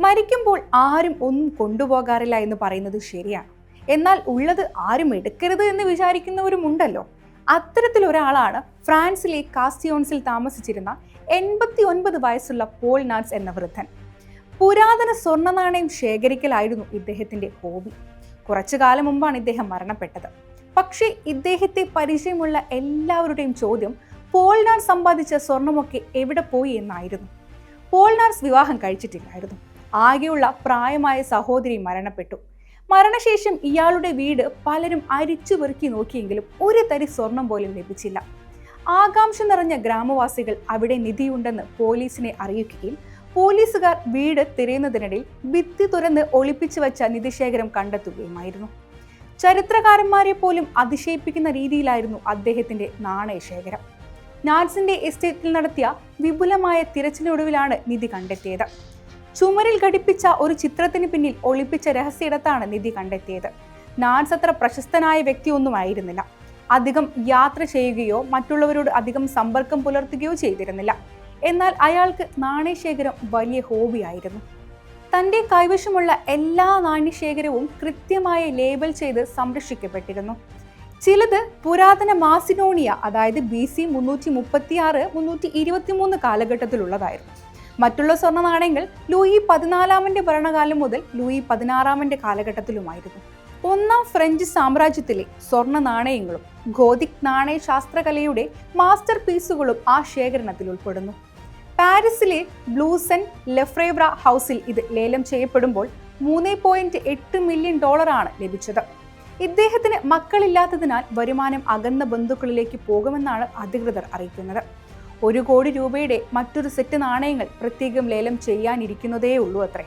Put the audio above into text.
മരിക്കുമ്പോൾ ആരും ഒന്നും കൊണ്ടുപോകാറില്ല എന്ന് പറയുന്നത് ശരിയാണ്. എന്നാൽ ഉള്ളത് ആരും എടുക്കരുത് എന്ന് വിചാരിക്കുന്നവരുമുണ്ടല്ലോ. അത്തരത്തിൽ ഒരാളാണ് ഫ്രാൻസിലെ കാസ്റ്റിയോൺസിൽ താമസിച്ചിരുന്ന എൺപത്തി ഒൻപത് വയസ്സുള്ള പോൾ നാട്സ് എന്ന വൃദ്ധൻ. പുരാതന സ്വർണ നാണയം ശേഖരിക്കലായിരുന്നു ഇദ്ദേഹത്തിന്റെ ഹോബി. കുറച്ചു കാലം മുമ്പാണ് ഇദ്ദേഹം മരണപ്പെട്ടത്. പക്ഷേ ഇദ്ദേഹത്തെ പരിചയമുള്ള എല്ലാവരുടെയും ചോദ്യം പോൾനാർ സമ്പാദിച്ച സ്വർണമൊക്കെ എവിടെ പോയി എന്നായിരുന്നു. പോൾനാർസ് വിവാഹം കഴിച്ചിട്ടില്ലായിരുന്നു. ആകെയുള്ള പ്രായമായ സഹോദരി മരണപ്പെട്ടു. മരണശേഷം ഇയാളുടെ വീട് പലരും അരിച്ചു പെറുക്കി നോക്കിയെങ്കിലും ഒരു തരി സ്വർണം പോലും ലഭിച്ചില്ല. ആകാംക്ഷ നിറഞ്ഞ ഗ്രാമവാസികൾ അവിടെ നിധിയുണ്ടെന്ന് പോലീസിനെ അറിയിക്കുകയും പോലീസുകാർ വീട് തിരയുന്നതിനിടയിൽ ഭിത്തി തുറന്ന് ഒളിപ്പിച്ചു വെച്ച നിധിശേഖരം കണ്ടെത്തുകയുമായിരുന്നു. ചരിത്രകാരന്മാരെ പോലും അതിശയിപ്പിക്കുന്ന രീതിയിലായിരുന്നു അദ്ദേഹത്തിന്റെ നാണയശേഖരം. നാൻസിന്റെ എസ്റ്റേറ്റിൽ നടത്തിയ വിപുലമായ തിരച്ചിലൊടുവിലാണ് നിധി കണ്ടെത്തിയത്. ചുമരിൽ ഘടിപ്പിച്ച ഒരു ചിത്രത്തിന് പിന്നിൽ ഒളിപ്പിച്ച രഹസ്യയിടത്താണ് നിധി കണ്ടെത്തിയത്. നാൻസ് അത്ര പ്രശസ്തനായ വ്യക്തിയൊന്നുമായിരുന്നില്ല. അധികം യാത്ര ചെയ്യുകയോ മറ്റുള്ളവരോട് അധികം സമ്പർക്കം പുലർത്തുകയോ ചെയ്തിരുന്നില്ല. എന്നാൽ അയാൾക്ക് നാണയശേഖരം വലിയ ഹോബിയായിരുന്നു. തന്റെ കൈവശമുള്ള എല്ലാ നാണ്യശേഖരവും കൃത്യമായി ലേബൽ ചെയ്ത് സംരക്ഷിക്കപ്പെട്ടിരുന്നു. ചിലത് പുരാതന മാസിനോണിയ അതായത് ബി സി മുന്നൂറ്റി മുപ്പത്തി ആറ് മുന്നൂറ്റി ഇരുപത്തി മൂന്ന് കാലഘട്ടത്തിലുള്ളതായിരുന്നു. മറ്റുള്ള സ്വർണ നാണയങ്ങൾ ലൂയി പതിനാലാമന്റെ ഭരണകാലം മുതൽ ലൂയി പതിനാറാമന്റെ കാലഘട്ടത്തിലുമായിരുന്നു. ഒന്നാം ഫ്രഞ്ച് സാമ്രാജ്യത്തിലെ സ്വർണ നാണയങ്ങളും ഗോതിക് നാണയശാസ്ത്രകലയുടെ മാസ്റ്റർ പീസുകളും ആ ശേഖരണത്തിൽ ഉൾപ്പെടുന്നു. പാരീസിലെ ബ്ലൂസൻ ലെഫ്രേബ്ര ഹൗസിൽ ഇത് ലേലം ചെയ്യപ്പെടുമ്പോൾ മൂന്ന് പോയിന്റ് എട്ട് മില്യൺ ഡോളറാണ് ലഭിച്ചത്. ഇദ്ദേഹത്തിന് മക്കളില്ലാത്തതിനാൽ വരുമാനം അകന്ന ബന്ധുക്കളിലേക്ക് പോകുമെന്നാണ് അധികൃതർ അറിയിക്കുന്നത്. ഒരു കോടി രൂപയുടെ മറ്റൊരു സെറ്റ് നാണയങ്ങൾ പ്രത്യേകം ലേലം ചെയ്യാനിരിക്കുന്നതേ ഉള്ളൂ അത്രേ.